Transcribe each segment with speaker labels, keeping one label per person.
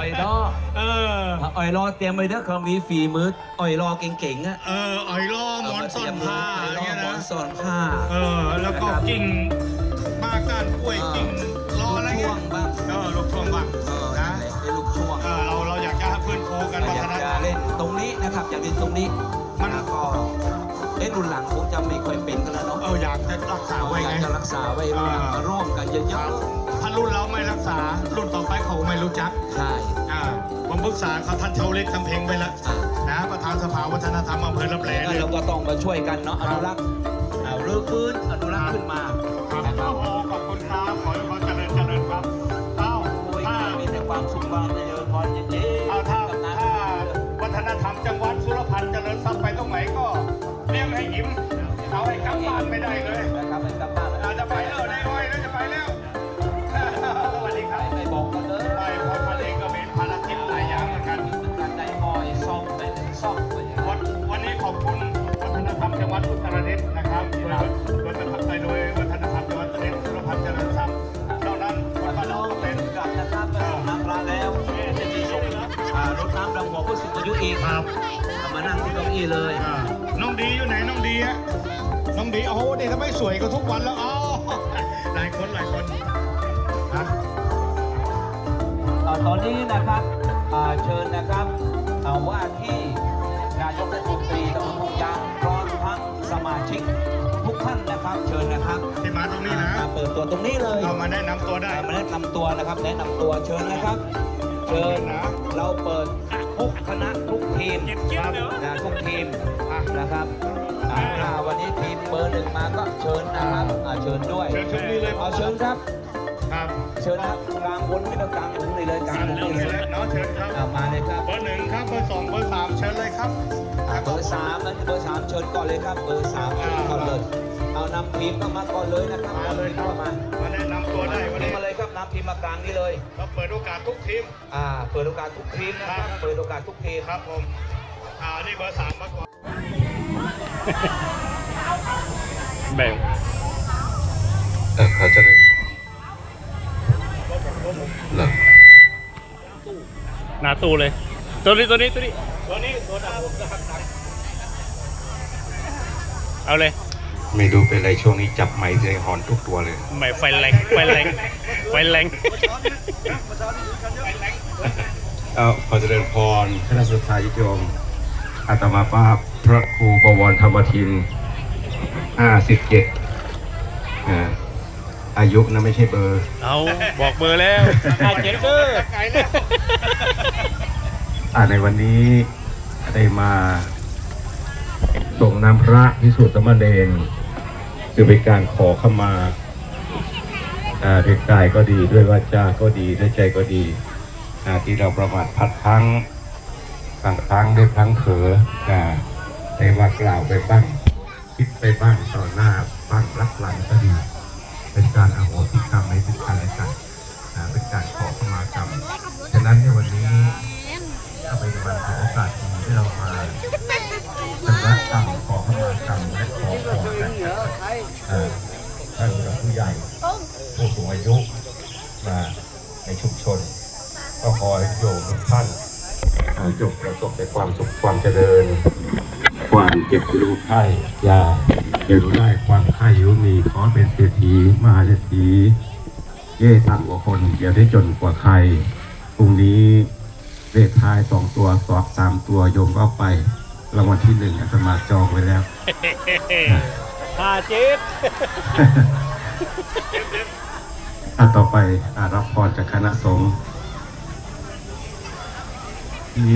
Speaker 1: อ่อยรอ
Speaker 2: เออ
Speaker 1: อ่อยรอเตรียมไว้เด้อเขามีฝีมืออ่อยรอเก่งๆอะ
Speaker 2: เอออ่อยล่อหมอนซ่อนผ้า
Speaker 1: อ่อยรอ
Speaker 2: เนี่ย
Speaker 1: หมอ
Speaker 2: นะ
Speaker 1: นซ่อนผ้า
Speaker 2: เออ แล้วก็กิ่งมากก้านกล้วยกิ่งล้ออะไร
Speaker 1: ช่
Speaker 2: เงี้
Speaker 1: วยงบ้าง
Speaker 2: เออลูกช่วงบ้าง
Speaker 1: เออ
Speaker 2: นะ
Speaker 1: ไอ้ลูกช่วง
Speaker 2: เออเราเราอยากจะให้ฟื้นฟูกันวั
Speaker 1: อ
Speaker 2: ฒ
Speaker 1: ยาก
Speaker 2: นธร
Speaker 1: จะ
Speaker 2: รม
Speaker 1: เล่นตรงนี้นะครับ อยากเล่นตรงนี้
Speaker 2: มัน
Speaker 1: แล้วก็เอ้รุ่นหลังคงจะไม่ค่อยเป็นกันแล้วเนาะ
Speaker 2: เอออยากจะรักษาไว้
Speaker 1: อยา
Speaker 2: ไง
Speaker 1: กจะรักษาไว้รุ่นหลังมาร่วมกันเย
Speaker 2: ครั
Speaker 1: อะ
Speaker 2: บ รู้จัก
Speaker 1: ๆใช่
Speaker 2: อ่าผมปรึกษาเขาท่านเชาเล็กทำเพลงไปแล้ว
Speaker 1: อะ
Speaker 2: นะประธานสภาวัฒนธรรมอำเภอรับแล
Speaker 1: งั้น
Speaker 2: เนี่ย
Speaker 1: เราก็ต้องมาช่วยกันเนาะอนุรักษ์เอาเรือฟื้นอนุรักษ์ขึ้นมาำหัวผู้สูงอายุอีก
Speaker 2: ครับ
Speaker 1: เอามานั่งที่เก้าอี้เลย
Speaker 2: อ่าน้องดีอยู่ไหนน้องดีฮะน้องดีโอ้โหนี่ทำไมสวยกว่าทุกวันแล้วอ๋อหลายคนหลายคนนะ
Speaker 1: อ่าตอนนี้นะครับอ่าเชิญนะครับอ่าว่าที่นายกรัฐมนตรีตำบลทุ่งยางพร้อมทั้งสมาชิกทุกท่านนะครับ เชิญนะครับ
Speaker 2: ที่มาตรงนี้นะ
Speaker 1: มาเปิดตัวตรงนี้เลย
Speaker 2: เอามาแนะนำตัวได้
Speaker 1: มาแนะนำตัวนะครับ แนะนำตัวเชิญนะครับ เชิญนะ เราเปิด ทุกคณะทุกทีมครับนะทุกทีมอะนะครับอ่าถ้าวันนี้ทีมเบอร์หนึ่งมาก็เชิญนะครับอ่าเชิญด้วย
Speaker 2: เชิญเชิญนี่เลย
Speaker 1: เอาเชิญครับ
Speaker 2: ครับ
Speaker 1: เชิญครับกลางบนไม่ต้องกลางถุงนี่เลยกลาง
Speaker 2: สั่น
Speaker 1: ถุง
Speaker 2: เรื่อง
Speaker 1: นี่
Speaker 2: นี้
Speaker 1: เลย
Speaker 2: เลยเนาะเชิญครับ
Speaker 1: อ่ามาเลยครับ
Speaker 2: เบอร์หนึ่งครับเบอร์สองเบอร์สามเชิญเลยครับ
Speaker 1: อ่าเบอร์สามนั่นเบอร์สามเชิญก่อนเลยครับ เบอร์สามเชิญก่อนเลย เอานำทีมเข้ามาก่อนเลยนะครับ
Speaker 2: มาเลยครับ
Speaker 1: เข้ามา
Speaker 2: มาแนะนำตัวได้วัน
Speaker 1: ทีม
Speaker 2: นี้
Speaker 1: มาเลยค รับนำทีมมากลางนี้เลย
Speaker 2: เราเปิดโอกาสทุกทีม
Speaker 1: อ่าเปิดโอกาสทุกทีมนะครับเปิดโอกาสทุกทีม
Speaker 2: ครับผมอ่านี่เบอร์สามมาก่อน
Speaker 3: แบ่ง
Speaker 4: เออเขาจะเล่นเหรอ
Speaker 3: หนาตู้เลย ตัวนี้ตัวนี้ตัวนี้
Speaker 2: ตัวนี้ตัวดำผมจะหักหนัก
Speaker 3: เอาเลย
Speaker 4: ไม่รู้เป็นไรช่วงนี้จับไม้ใจหอนทุกตัวเลย
Speaker 3: ไม่ไฟแรงไฟแรงไฟแรง
Speaker 4: เอาขอเจริญพรคณะสุดท้ายโยมอาตมาภาพพระครูบวรธรรมทินห้าสิบเจ็ดอายุนะไม่ใช่เบอร์
Speaker 3: เอาบอกเบอร์แล้วอาเจ็ดเด้อ
Speaker 2: ไก่เนี่ย
Speaker 4: อ่าในวันนี้ได้มาส่งน้ำพระพิสุทธิ์สมณเณร คือเป็นการขอเขมาอ่าด้วยกายก็ดีด้วยวาจาก็ดีด้วยใจก็ดีอ่าที่เราประมาทพัดพังบางครั้งได้พังเผลออ่าได้ว่ากล่าวไปบ้างคิดไปบ้างต่อหน้าบ้างรับหลังก็ดี เป็นการอโหสิกรรมในทุกการและกันอ่าเป็นการขอขมากรรม ฉะนั้นในวันนี้ถ้าเป็นวันของโอกาสที่เรามาชำระกรรมขอเข้ามากรรมและขอ ท่านผู้ใหญ่ผู้สูงอายุมาในชุมชน ก็ขอให้โยมทุกท่านจงประสบแต่ความสุขความเจริญ ความเจ็บรู้ไข้ยาเจ็บรู้ได้ความไข้ยุมีขอเป็นเศรษฐีมหาเศรษฐีเย่ต่างกว่าคนอย่าได้จนกว่าใครพรุ่งนี้เลขท้ายสองตัวสอบสามตัวโยมก็ไปรางวัลที่หนึ่งอาตมาจองไว้แล้ว
Speaker 3: อาเจ็ด
Speaker 4: อะต่อไปอารับพรจากคณะสงฆ์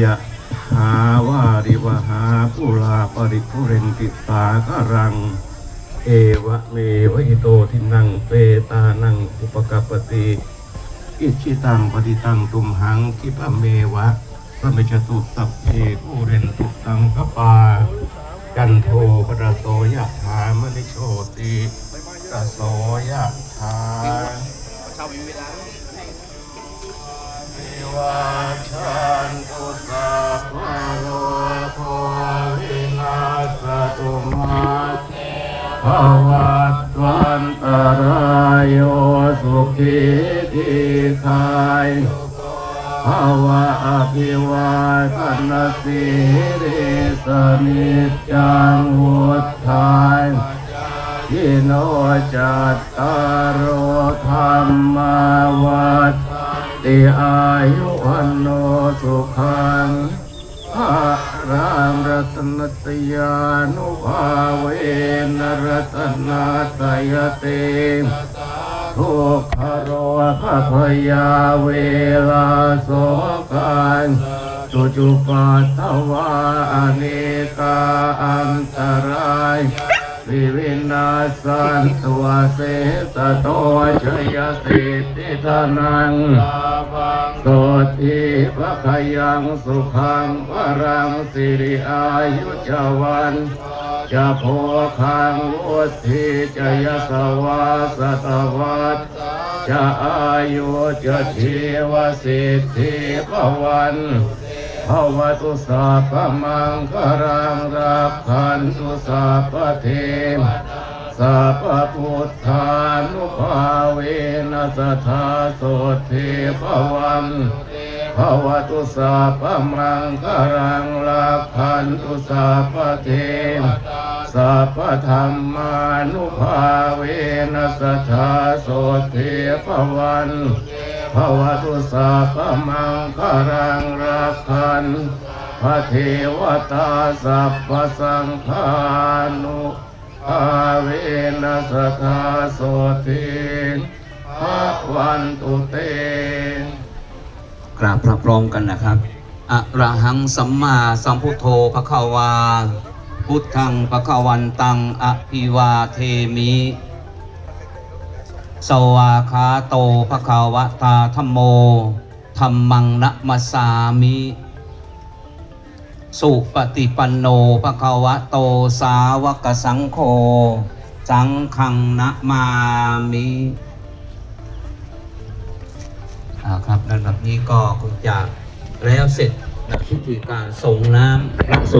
Speaker 4: ยะหาวาริวหาปุราปริปุเรนติสาการัง เอวะเมวะอิโตทินังเปตานังอุปกปปติอิชิตังปฏิตังตุมหังคิปะเมวะพระเมจตุสัพเพกุเรนตุตังกปา กันโทปรโสยะถามณิโชติปรโสยะถาวิวาชันตุสัพพะโล นสีริสนิจังวุฒานยิโนจัตตารโอธรรมาวัฏติอายุวันโนสุขังพระรามรัตนตยานุภาเวนรัตนาตยเตทุกขโรคพยาเวลาโส จุจุปัตถวาอเนกาอันตรายวิวินาสันตวเสสะโตชยสิทิธนังโสติภะขยังสุขังวรังสิริอายุจวันจะโพคังวุธิจะยสวาสตวัตจะอายุจะชีวสิทธิภวัน ภวตุสัพพมังคารังรักขันตุสัพเทมสัพพุทธานุภาเวนัสทาโสเทภวันภวตุสัพพมังคารังลักขันตุสัพเทมสัพพธรรมานุภาเวนัสทาโสเทภวัน ภวตุสัพมังคารังลักขันพระเทวตาสัพพสังฆานุอาเวนัสทาโสติภาวันตุเต
Speaker 1: กราบพระพร้อมกันนะครับอะระหังสัมมาสัมพุทโธภควา พุทธังภควันตังอภิวาเทมิ สวาคาโตภควตาธรรมโมธรรมังนะมัสสามิสุปฏิปันโนภควโตสาวกสังโฆสังฆังนะมามิครับลำดับนี้ก็คงจะแล้วเสร็จนะพิธีการส่งน้ำพระสงฆ์